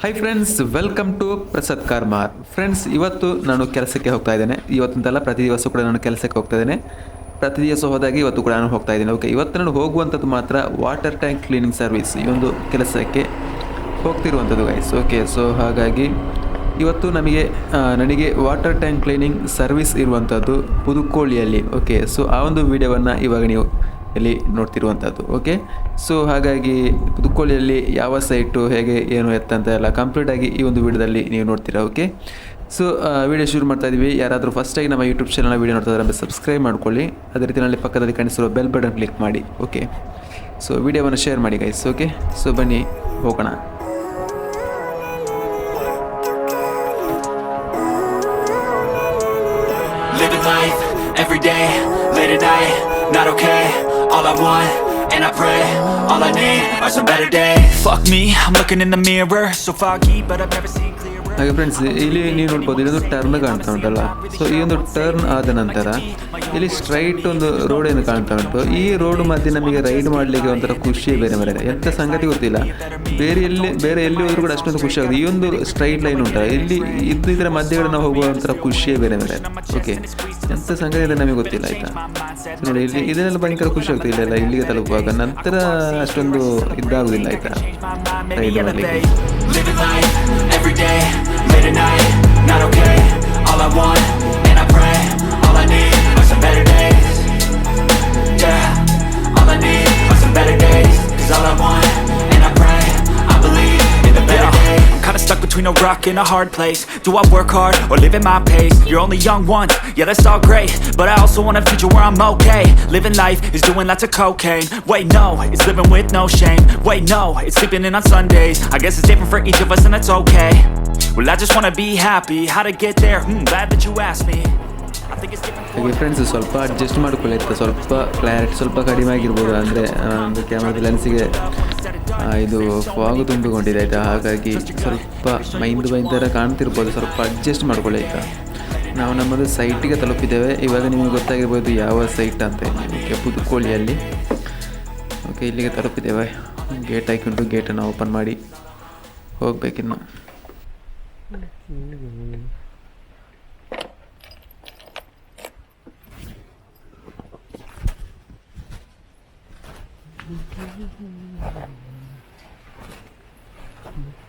Hi friends welcome to Prasad ಕಾರ್ಮಾರ್ friends ಇವತ್ತು ನಾನು ಕೆಲಸಕ್ಕೆ ಹೋಗ್ತಾ ಇದ್ದೇನೆ. ಇವತ್ತಂತಲ್ಲ ಪ್ರತಿ ದಿವಸ ಕೂಡ ನಾನು ಕೆಲಸಕ್ಕೆ ಹೋಗ್ತಾ ಇದ್ದೇನೆ. ಪ್ರತಿ ದಿವಸ ಹೋದಾಗ ಇವತ್ತು ಕೂಡ ನಾನು ಹೋಗ್ತಾ ಇದ್ದೇನೆ. ಓಕೆ ಇವತ್ತು ನಾನು ಹೋಗುವಂಥದ್ದು ಮಾತ್ರ ವಾಟರ್ ಟ್ಯಾಂಕ್ ಕ್ಲೀನಿಂಗ್ ಸರ್ವಿಸ್ ಈ ಒಂದು ಕೆಲಸಕ್ಕೆ ಹೋಗ್ತಿರುವಂಥದ್ದು ಗೈಸ್ ಓಕೆ ಸೊ ಹಾಗಾಗಿ ಇವತ್ತು ನಮಗೆ ನನಗೆ ವಾಟರ್ ಟ್ಯಾಂಕ್ ಕ್ಲೀನಿಂಗ್ ಸರ್ವಿಸ್ ಇರುವಂಥದ್ದು ಪುದುಕೋಳಿಯಲ್ಲಿ. ಓಕೆ ಸೊ ಆ ಒಂದು ವಿಡಿಯೋವನ್ನು ಇವಾಗ ನೀವು ಇಲ್ಲಿ ನೋಡ್ತಿರುವಂಥದ್ದು ಓಕೆ ಸೊ ಹಾಗಾಗಿ ಪುದುಕೋಳಿಯಲ್ಲಿ ಯಾವ ಸೈಟು ಹೇಗೆ, ಏನು ಎತ್ತ ಅಂತ ಎಲ್ಲ ಕಂಪ್ಲೀಟಾಗಿ ಈ ಒಂದು ವಿಡಿಯೋದಲ್ಲಿ ನೀವು ನೋಡ್ತೀರಾ ಓಕೆ ಸೊ ವಿಡಿಯೋ ಶುರು ಮಾಡ್ತಾ ಇದ್ದೀವಿ ಯಾರಾದರೂ ಫಸ್ಟಾಗಿ ನಮ್ಮ ಯೂಟ್ಯೂಬ್ ಚಾನಲ್ನ ವೀಡಿಯೋ ನೋಡ್ತಾ ಇದ್ದಾರೆ ಸಬ್ಸ್ಕ್ರೈಬ್ ಮಾಡ್ಕೊಳ್ಳಿ. ಅದೇ ರೀತಿಯಲ್ಲಿ ಪಕ್ಕದಲ್ಲಿ ಕಾಣಿಸಿರೋ ಬೆಲ್ ಬಟನ್ ಕ್ಲಿಕ್ ಮಾಡಿ ಓಕೆ ಸೊ ವಿಡಿಯೋವನ್ನು ಶೇರ್ ಮಾಡಿ ಗೈಸ್ ಓಕೆ ಸೊ ಬನ್ನಿ, ಹೋಗೋಣ. All I want, and I pray, all I need are some better days. Fuck me, I'm looking in the mirror, so foggy, but I've never seen clearer. ಹಾಗೆ friends ಇಲ್ಲಿ ನೀವು ನೋಡ್ಬೋದು ಇಲ್ಲೊಂದು turn ಕಾಣ್ತಾ ಉಂಟಲ್ಲ so ಈ ಒಂದು ಟರ್ನ್ ಆದ ನಂತರ ಇಲ್ಲಿ ಸ್ಟ್ರೈಟ್ ಒಂದು ರೋಡ್ ಏನು ಕಾಣ್ತಾ ಉಂಟು? ಈ ರೋಡ್ ಮಧ್ಯೆ ನಮಗೆ ರೈಡ್ ಮಾಡಲಿಕ್ಕೆ ಒಂಥರ ಖುಷಿ ಬೇರೆ ಬೇರೆ ಎಂಥ ಸಂಗತಿ ಗೊತ್ತಿಲ್ಲ. ಬೇರೆ ಎಲ್ಲಿ ಬೇರೆ ಎಲ್ಲಿ ಹೋದ್ರೂ ಕೂಡ ಅಷ್ಟೊಂದು ಖುಷಿ ಆಗುತ್ತೆ. ಈ ಒಂದು ಸ್ಟ್ರೈಟ್ ಲೈನ್ ಉಂಟಲ್ಲ ಇಲ್ಲಿ ಇದು ಇದರ ನಾವು ಹೋಗುವ ಒಂಥರ ಖುಷಿಯೇ ಬೇರೆ ಬೇರೆ ಓಕೆ ಎಂಥ ಸಂಗತಿ ಇದೆ ನಮಗೆ ಗೊತ್ತಿಲ್ಲ, ಆಯಿತಾ? ನೋಡಿ, ಇಲ್ಲಿ ಇದನ್ನೆಲ್ಲ ಭಯಂಕರ ಖುಷಿ ಆಗ್ತದೆ ಇಲ್ಲೆಲ್ಲ, ಇಲ್ಲಿಗೆ ತಲುಪುವಾಗ. ನಂತರ ಅಷ್ಟೊಂದು ಇದಾಗುವುದಿಲ್ಲ, ಆಯಿತಾ? ರೈಡ್ ಮಾಡಲಿಕ್ಕೆ. Late at night, not okay. All I want, stuck between a rock and a hard place. Do I work hard or live at my pace? You're only young once, yeah, that's all great. But I also want a future where I'm okay. Living life is doing lots of cocaine. Wait, no, it's living with no shame. Wait, no, it's sleeping in on Sundays. I guess it's different for each of us, and that's okay. Well, I just wanna be happy. How to get there? Hmm, glad that you asked me. I think it's different for ಹಾಗೆ friends ಸ್ವಲ್ಪ adjust ಮಾಡ್ಕೊಳ್ಳಿ ಆಯ್ತಾ ಸ್ವಲ್ಪ clarity ಸ್ವಲ್ಪ ಕಡಿಮೆ ಆಗಿರ್ಬೋದು ಅಂದರೆ ಒಂದು ಕ್ಯಾಮ್ರಾದ ಲೆನ್ಸಿಗೆ ಇದು ಫಾಗು ತುಂಬಿಕೊಂಡಿದೆ ಆಯಿತಾ? ಹಾಗಾಗಿ ಸ್ವಲ್ಪ ಮೈಂದು ಮೈ ಥರ ಕಾಣ್ತಿರ್ಬೋದು. ಸ್ವಲ್ಪ ಅಡ್ಜಸ್ಟ್ ಮಾಡ್ಕೊಳ್ಳಿ ಆಯಿತಾ? ನಾವು ನಮ್ಮದು ಸೈಟಿಗೆ ತಲುಪಿದ್ದೇವೆ. ಇವಾಗ ನಿಮಗೆ ಗೊತ್ತಾಗಿರ್ಬೋದು ಯಾವ ಸೈಟ್ ಅಂತ. ಹೇಳಿ ಪುದುಕೋಳಿಯಲ್ಲಿ ಓಕೆ ಇಲ್ಲಿಗೆ ತಲುಪಿದ್ದೇವೆ. ಗೇಟ್ ಹಾಕಿಕೊಂಡು ಗೇಟನ್ನು ಓಪನ್ ಮಾಡಿ ಹೋಗ್ಬೇಕಿನ್ನು.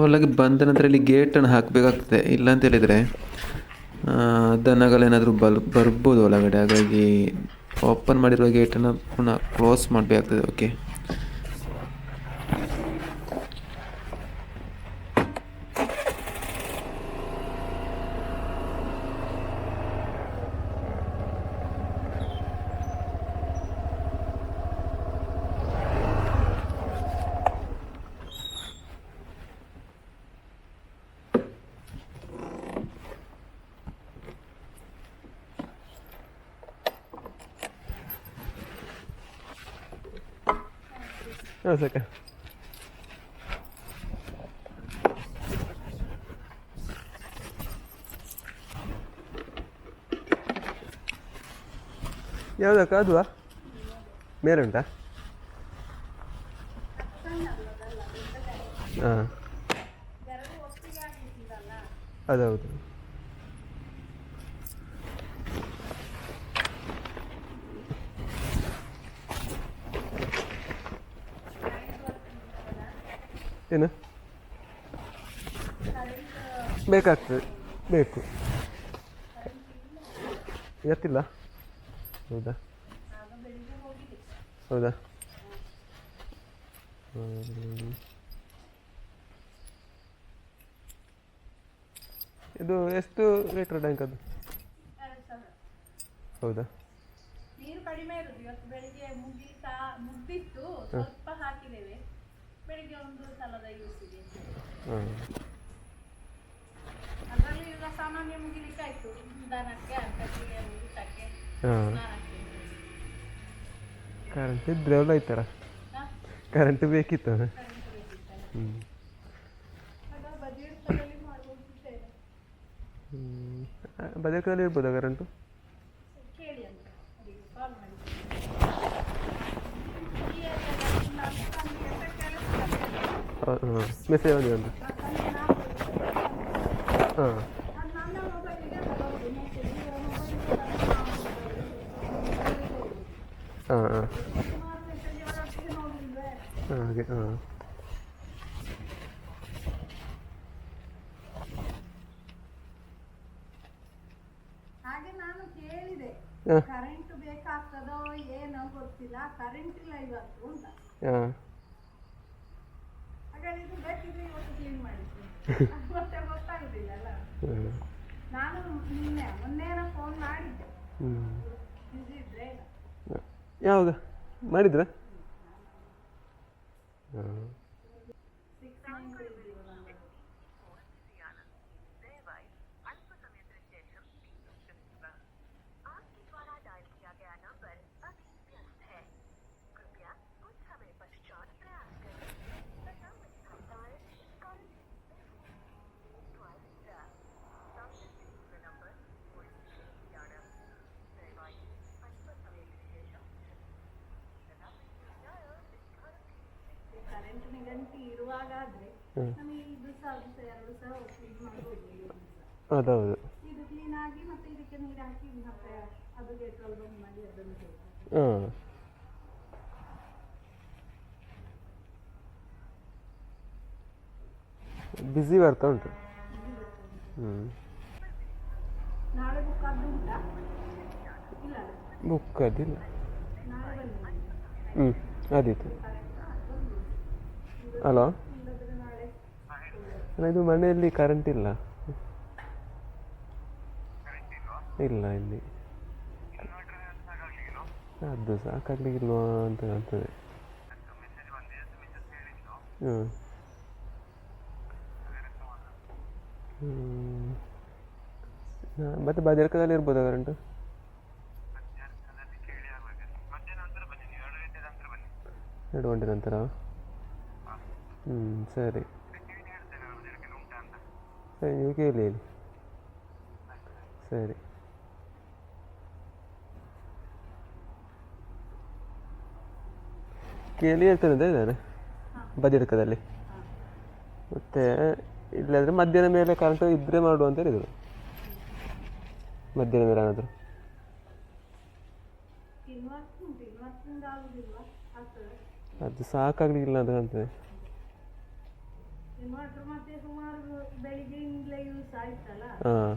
ಒಳಗೆ ಬಂದ ನಂತರ ಇಲ್ಲಿ ಗೇಟನ್ನು ಹಾಕಬೇಕಾಗ್ತದೆ. ಇಲ್ಲ ಅಂತ ಹೇಳಿದರೆ ದನಗಳೇನಾದರೂ ಬಲ್, ಬರ್ಬೋದು ಒಳಗಡೆ. ಹಾಗಾಗಿ ಓಪನ್ ಮಾಡಿರುವ ಗೇಟನ್ನು ಪುನಃ ಕ್ಲೋಸ್ ಮಾಡಬೇಕಾಗ್ತದೆ. ಓಕೆ ಹಾಂ ಸಾಕ ಯಾವುದಕ್ಕ ಅದು ಮೇಲೆ ಉಂಟಾ? ಹಾಂ. ಅದೌದು ಏನು? ಬೇಕಾಗ್ತದೆ. ಬೇಕು. ಎತ್ತಿಲ್ಲ ಹೌದಾ? ಹೌದಾ. ಇದು ಎಷ್ಟು ಲೀಟ್ರ್ ಟ್ಯಾಂಕ್ ಅದು? ಹೌದಾ? ನೀರು ಕಡಿಮೆ ಇರೋದು. ಇವತ್ತು ಬೆಳಿಗ್ಗೆ ಮುಗಿತಾ ಮುಗ್ದಿತ್ತು. ಸ್ವಲ್ಪ ಹಾಕಿದ್ದೇವೆ. ಬೆಳಿಗ್ಗೆ ಹ್ಮ್. ಹಾಂ. ಕರೆಂಟ್ ಇದ್ರೆ ಎಲ್ಲ ಆಯ್ತಲ್ಲ ಕರೆಂಟ್ ಬೇಕಿತ್ತು ಹ್ಞೂ ಆಗ ಬದಿಯಡ್ಕದಲ್ಲಿ ಇರ್ಬೋದಾ ಕರೆಂಟು ಬರೋದು ಮೆಸೇಜ್ ಮೊಬೈಲ್ ಹಾಂ ಹಾಂ ಸುಮಾರು ಮೆಸೇಜ್ ಅವರೊಟ್ಟಿಗೆ ನೋಡಿಲ್ವೇ ಹಾಂ ಹಾಗೆ ಹಾಂ ಹಾಗೆ ನಾನು ಕೇಳಿದೆ ಹಾಂ ಕರೆಂಟ್ ಬೇಕಾಗ್ತದೋ ಏನೋ ಗೊತ್ತಿಲ್ಲ ಕರೆಂಟ್ ಇಲ್ಲ ಇವತ್ತು ಅಂತ ಹಾಂ ಹಾಗಾದ್ರೆ ಇದು ಬೇಕಿದ್ರೆ ಇವತ್ತು ಕ್ಲೀನ್ ಮಾಡಿದ್ವಿ ಮತ್ತೆ ಗೊತ್ತಾಗುದಿಲ್ಲ ಅಲ್ಲ ಹ್ಞೂ ನಾನು ನಿನ್ನೆ ಮೊನ್ನೆನ ಫೋನ್ ಮಾಡಿದ್ದೆ. ಹ್ಞೂ ಬಿಸಿ ಇದ್ರೆ ಯಾವಾಗ? ಮಾಡಿದ್ರಾ? ಹಾಂ. ಬೇಕು ಹಾಂ ಬ್ಯುಸಿ ಬರ್ತಾ ಉಂಟು ಹ್ಞೂ ನಾಳೆ ಬುಕ್ ಅದು ಉಂಟಾ ಇಲ್ಲ ಅಲ್ಲ? ಬುಕ್ ಅದಿಲ್ಲ ನಾಳೆ ಬನ್ನಿ ಹ್ಞೂ ಅದಿತ್ತು ಹಲೋ ಇಲ್ಲದ್ರೆ ನಾಳೆ ಇದು ಮನೆಯಲ್ಲಿ ಕರೆಂಟ್ ಇಲ್ಲ. ಇಲ್ಲ, ಇಲ್ಲಿ. ಅದು ಸಾಕಾಗ್ಲಿಕ್ಕಿಲ್ವಾ ಅಂತ ಕಾಣ್ತದೆ ಹ್ಞೂ ಮತ್ತೆ ಬದಿರ್ಕದಲ್ಲಿ ಇರ್ಬೋದಾ ಕರೆಂಟು ಎರಡು ಗಂಟೆ ನಂತರ ಹ್ಞೂ ಸರಿ. ಸರಿ ನೀವು ಕೇಳಿ ಹೇಳಿ. ಸರಿ. ಕೇಳಿ ಹೇಳ್ತೇನೆ ಅಂತ ಇದ್ದಾರೆ ಬದಿಡ್ಕದಲ್ಲಿ. ಮತ್ತು ಇಲ್ಲಾದರೆ ಮಧ್ಯಾಹ್ನ ಮೇಲೆ ಕರೆಂಟ್ ಇದ್ದರೆ ಮಾಡು ಅಂತ ಹೇಳಿದರು. ಮಧ್ಯಾಹ್ನ ಮೇಲೆ ಏನಾದರೂ. ಅದು ಸಾಕಾಗ್ಲಿಲ್ಲ ಅಂತ ಕಾಣ್ತದೆ ಇನ್ವರ್ಟರ್ ಮತ್ತೆ ಸುಮಾರು ಬೆಳಿಗ್ಗೆಯಿಂದಲೇ ಯೂಸ್ ಆಯ್ತಲ್ಲ? ಹಾಂ.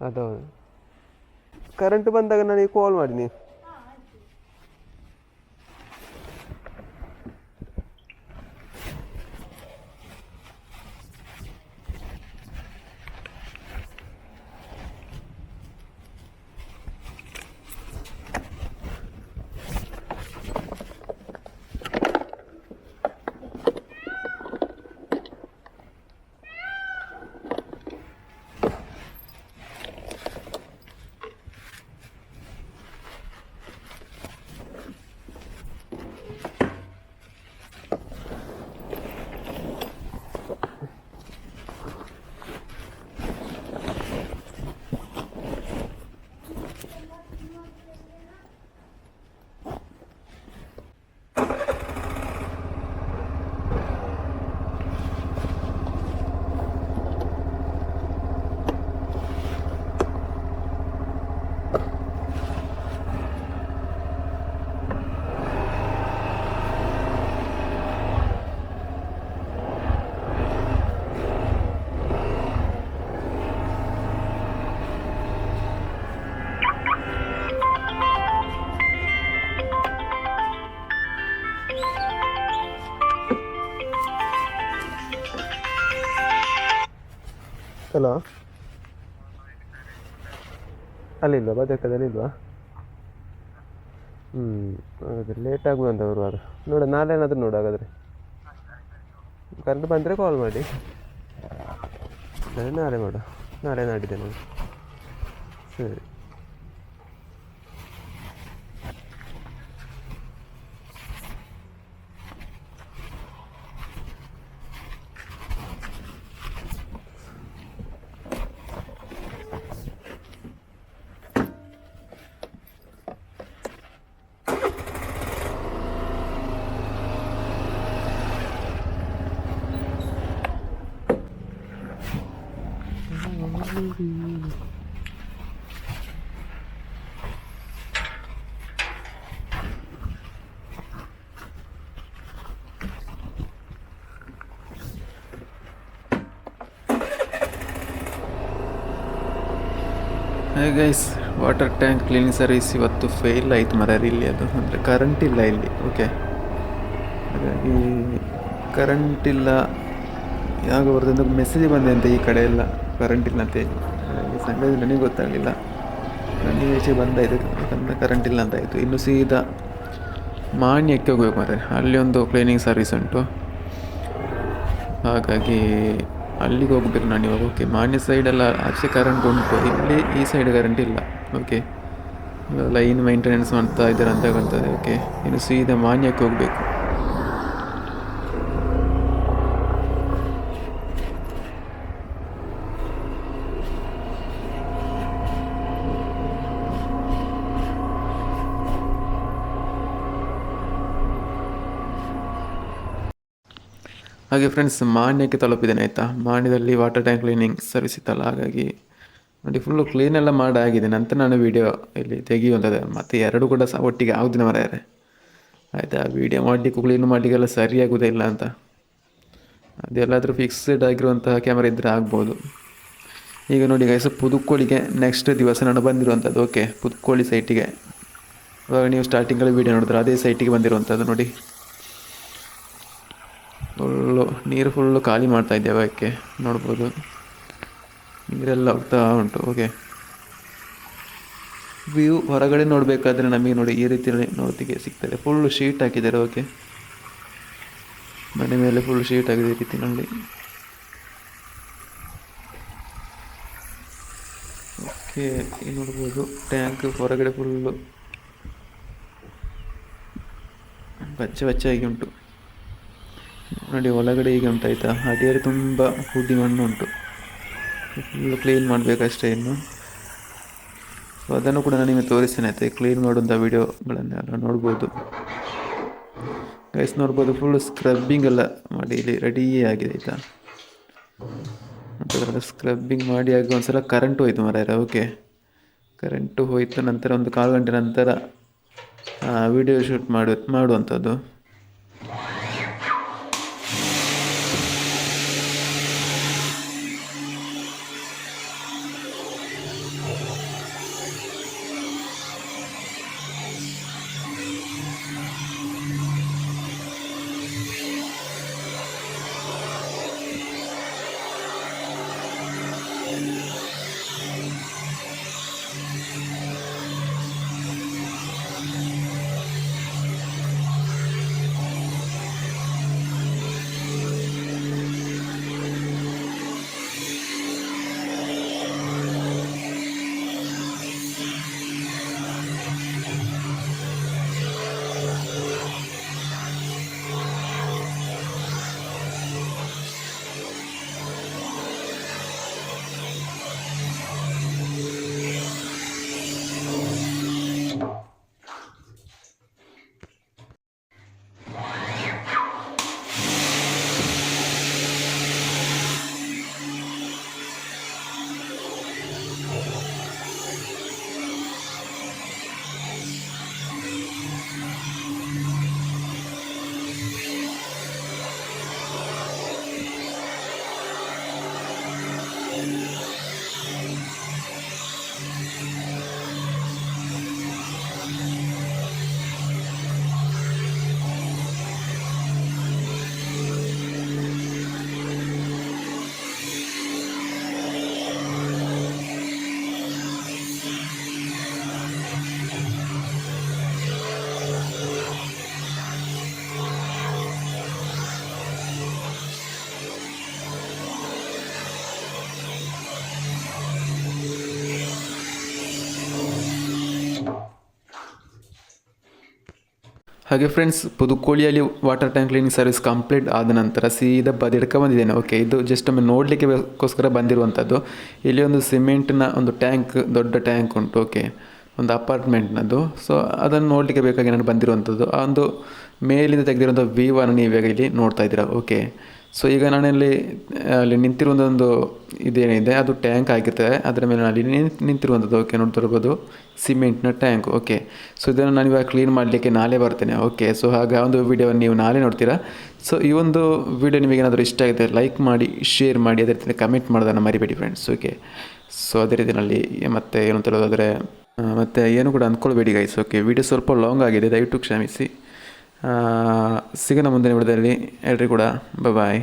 ಅದೌದು ಕರೆಂಟ್ ಬಂದಾಗ ನನಗೆ ಕಾಲ್ ಮಾಡಿ ನೀವು. ಅಲ್ಲಿಲ್ವಾ? ಬದಕದಲ್ಲಿ ಇಲ್ವಾ ಹ್ಞೂ ಹಾಗಾದ್ರೆ ಲೇಟ್ ಆಗ್ಬೋದು ಬರುವಾಗ ನೋಡ, ನಾಳೆ ಏನಾದರೂ ನೋಡು ಹಾಗಾದರೆ. ಕರೆಂಟ್ ಬಂದರೆ ಕಾಲ್ ಮಾಡಿ. ಇಲ್ಲಾಂದರೆ ನಾಳೆ ಮಾಡು ನಾಳೆ ನಾಡಿದ್ದೆ ನೋಡಿ ಸರಿ. Guys water tank cleaning service ಇವತ್ತು ಫೇಲ್ ಆಯಿತು ಮರ ಇಲ್ಲಿ ಅದು. ಅಂದರೆ ಕರೆಂಟ್ ಇಲ್ಲ ಇಲ್ಲಿ. ಓಕೆ ಹಾಗಾಗಿ ಕರೆಂಟ್ ಇಲ್ಲ. ಯಾವಾಗ ಬರ್ತದೆ ಮೆಸೇಜ್ ಬಂದೆ ಅಂತ ಈ ಕಡೆ ಎಲ್ಲ. ಕರೆಂಟ್ ಇಲ್ಲ ಅಂತ ಹೇಳಿ ಹಾಗಾಗಿ ಸಂಗತಿ ನನಗೆ ಗೊತ್ತಾಗಲಿಲ್ಲ ನನಗೆ ಈಚೆ ಬಂದಾಯಿತು ಯಾಕಂದರೆ ಕರೆಂಟ್ ಇಲ್ಲ ಅಂತಾಯಿತು ಇನ್ನು ಸೀದಾ ಮಾನ್ಯಕ್ಕೆ ಹೋಗ್ಬೇಕು ಮಾರೆ ಅಲ್ಲಿ ಒಂದು ಕ್ಲೀನಿಂಗ್ ಸರ್ವಿಸ್ ಉಂಟು. ಹಾಗಾಗಿ ಅಲ್ಲಿಗೆ ಹೋಗ್ಬೇಕು ನಾನು ಇವಾಗ. ಓಕೆ ಮಾನ್ಯ ಸೈಡೆಲ್ಲ ಆಚೆ ಕರೆಂಟ್ ಉಂಟು. ಇಲ್ಲಿ ಈ ಸೈಡ್ ಕರೆಂಟ್ ಇಲ್ಲ. ಓಕೆ ಲೈನ್ ಮೇಂಟೆನೆನ್ಸ್ ಮಾಡ್ತಾ ಇದ್ದಾರೆ ಅಂತ ಗೊತ್ತದೆ ಓಕೆ ಇನ್ನು ಸೀದಾ ಮಾನ್ಯಕ್ಕೆ ಹೋಗಬೇಕು. ಹಾಗೆ ಫ್ರೆಂಡ್ಸ್ ಮಾನ್ಯಕ್ಕೆ ತಲುಪಿದ್ದೇನೆ, ಆಯಿತಾ? ಮಾನ್ಯದಲ್ಲಿ ವಾಟರ್ ಟ್ಯಾಂಕ್ ಕ್ಲೀನಿಂಗ್ ಸರ್ವಿಸ್ ಇತ್ತಲ್ಲ ಹಾಗಾಗಿ ನೋಡಿ ಫುಲ್ಲು ಕ್ಲೀನ್ ಎಲ್ಲ ಮಾಡಾಗಿದೆ. ನಂತರ ನಾನು ವೀಡಿಯೋ ಇಲ್ಲಿ ತೆಗೆಯುವಂಥದ್ದು ಮತ್ತು ಎರಡು ಕೂಡ ಸಹ ಒಟ್ಟಿಗೆ ಆಗುದಿನ ಮರೆಯಾರೆ ಆಯಿತಾ? ವೀಡಿಯೋ ಮಾಡಲಿಕ್ಕೂ ಕ್ಲೀನ್ ಮಾಡಲಿಕ್ಕೆಲ್ಲ ಸರಿಯಾಗುವುದೇ ಇಲ್ಲ ಅಂತ. ಅದೆಲ್ಲಾದರೂ ಫಿಕ್ಸ್ಡ್ ಆಗಿರುವಂತಹ ಕ್ಯಾಮರಾ ಇದ್ದರೆ ಆಗ್ಬೋದು. ಈಗ ನೋಡಿ ಗೈಸ ಪುದುಕೋಳಿಗೆ ನೆಕ್ಸ್ಟ್ ದಿವಸ ನಾನು ಬಂದಿರುವಂಥದ್ದು ಓಕೆ ಪುದುಕೋಳಿ ಸೈಟಿಗೆ ಇವಾಗ ನೀವು ಸ್ಟಾರ್ಟಿಂಗಲ್ಲಿ ವೀಡಿಯೋ ನೋಡಿದ್ರೆ ಅದೇ ಸೈಟಿಗೆ ಬಂದಿರುವಂಥದ್ದು ನೋಡಿ. ಫುಲ್ಲು ನೀರು ಫುಲ್ಲು ಖಾಲಿ ಮಾಡ್ತಾ ಇದ್ದೇವೆ ಅದಕ್ಕೆ. ನೋಡ್ಬೋದು. ನೀರೆಲ್ಲ ಹೋಗ್ತಾ ಉಂಟು. ಓಕೆ ವ್ಯೂ ಹೊರಗಡೆ ನೋಡಬೇಕಾದ್ರೆ ನಮಗೆ ನೋಡಿ ಈ ರೀತಿ ನೋಡ್ತಿಗೆ ಸಿಗ್ತದೆ. ಫುಲ್ಲು ಶೀಟ್ ಹಾಕಿದ್ದಾರೆ. ಓಕೆ ಮನೆ ಮೇಲೆ ಫುಲ್ ಶೀಟ್ ಆಗಿದೆ ಈ ರೀತಿಯಲ್ಲಿ ಓಕೆ ಇಲ್ಲಿ ನೋಡ್ಬೋದು. ಟ್ಯಾಂಕ್ ಹೊರಗಡೆ ಫುಲ್ಲು ಬಚ್ಚೆ ಬಚ್ಚಾಗಿ ಉಂಟು. ನೋಡಿ, ಒಳಗಡೆ ಈಗ ಆಯಿತಾ ಅಡಿಯಲ್ಲಿ ತುಂಬ ಹುಡಿ ಮಣ್ಣು ಉಂಟು ಫುಲ್ಲು ಕ್ಲೀನ್ ಮಾಡಬೇಕಷ್ಟೇ ಇನ್ನು. ಸೊ ಅದನ್ನು ಕೂಡ ನಾನು ನಿಮಗೆ ತೋರಿಸ್ತೇನೆ, ಆಯ್ತಾ? ಕ್ಲೀನ್ ಮಾಡುವಂಥ ವೀಡಿಯೋಗಳನ್ನೆಲ್ಲ ನೋಡ್ಬೋದು. ಗೈಸ್ ನೋಡ್ಬೋದು ಫುಲ್ ಸ್ಕ್ರಬ್ಬಿಂಗ್ ಎಲ್ಲ ಮಾಡಿ ಇಲ್ಲಿ ರೆಡಿಯೇ ಆಗಿದೆ, ಆಯಿತಾ? ಅದರ ಸ್ಕ್ರಬ್ಬಿಂಗ್ ಮಾಡಿ ಆಗಿ ಒಂದ್ಸಲ ಕರೆಂಟ್ ಹೋಯ್ತು ಮರ ಓಕೆ ಕರೆಂಟು ಹೋಯ್ತು ನಂತರ ಒಂದು ಕಾಲು ಗಂಟೆ ನಂತರ ವಿಡಿಯೋ ಶೂಟ್ ಮಾಡು, ಮಾಡುವಂಥದ್ದು. ಹಾಗೆ friends ಪುದುಕೋಳಿಯಲ್ಲಿ water tank cleaning service complete ಆದ ನಂತರ ಸೀದಾ ಬದಿಡ್ಕ ಬಂದಿದ್ದೇನೆ. ಓಕೆ ಇದು ಜಸ್ಟ್ ಒಮ್ಮೆ ನೋಡಲಿಕ್ಕೆ ಗೋಸ್ಕರ ಬಂದಿರುವಂಥದ್ದು ಇಲ್ಲಿ ಒಂದು ಸಿಮೆಂಟ್ನ ಒಂದು ಟ್ಯಾಂಕ್ ದೊಡ್ಡ ಟ್ಯಾಂಕ್ ಉಂಟು ಓಕೆ ಒಂದು ಅಪಾರ್ಟ್ಮೆಂಟ್ನದ್ದು ಸೊ ಅದನ್ನು ನೋಡಲಿಕ್ಕೆ ಬೇಕಾಗಿ ನಾನು ಬಂದಿರುವಂಥದ್ದು ಆ ಒಂದು ಮೇಲಿಂದ ತೆಗೆದಿರುವಂಥ ವ್ಯೂವನ್ನು ನೀವೀಗ ಇಲ್ಲಿ ನೋಡ್ತಾ ಇದ್ದೀರಾ ಓಕೆ ಸೊ ಈಗ ನಾನಲ್ಲಿ ಅಲ್ಲಿ ನಿಂತಿರುವಂಥದ್ದು ಇದೇನಿದೆ, ಅದು ಟ್ಯಾಂಕ್ ಆಗಿರ್ತದೆ. ಅದರ ಮೇಲೆ ಅಲ್ಲಿ ಇಲ್ಲಿ ನಿಂತಿರುವಂಥದ್ದು, ಓಕೆ ನೋಡ್ತಿರ್ಬೋದು ಸಿಮೆಂಟ್ನ ಟ್ಯಾಂಕ್, ಓಕೆ. ಸೊ ಇದನ್ನು ನಾನು ಇವಾಗ ಕ್ಲೀನ್ ಮಾಡಲಿಕ್ಕೆ ನಾಳೆ ಬರ್ತೇನೆ, ಓಕೆ. ಸೊ ಹಾಗೆ ಒಂದು ವಿಡಿಯೋವನ್ನು ನೀವು ನಾಳೆ ನೋಡ್ತೀರಾ. ಸೊ ಈ ಒಂದು ವಿಡಿಯೋ ನಿಮಗೆ ಏನಾದರೂ ಇಷ್ಟ ಆಗಿದೆ ಲೈಕ್ ಮಾಡಿ, ಶೇರ್ ಮಾಡಿ, ಅದೇ ರೀತಿ ಕಮೆಂಟ್ ಮಾಡೋದನ್ನು ಮರಿಬೇಡಿ ಫ್ರೆಂಡ್ಸ್ ಓಕೆ. ಸೊ ಅದೇ ರೀತಿಯಲ್ಲಿ ಮತ್ತೆ ಏನು ಅಂತ ಹೇಳೋದಾದರೆ ಮತ್ತು ಏನು ಕೂಡ ಅಂದ್ಕೊಳ್ಬೇಡಿ ಗೈಸ್ ಓಕೆ. ವಿಡಿಯೋ ಸ್ವಲ್ಪ ಲಾಂಗ್ ಆಗಿದೆ, ದಯವಿಟ್ಟು ಕ್ಷಮಿಸಿ. ಸಿಗೋಣ ಮುಂದಿನ ವಿಡಿಯೋದಲ್ಲಿ. ಎಲ್ರಿಗೂ ಕೂಡ ಬಾಯ್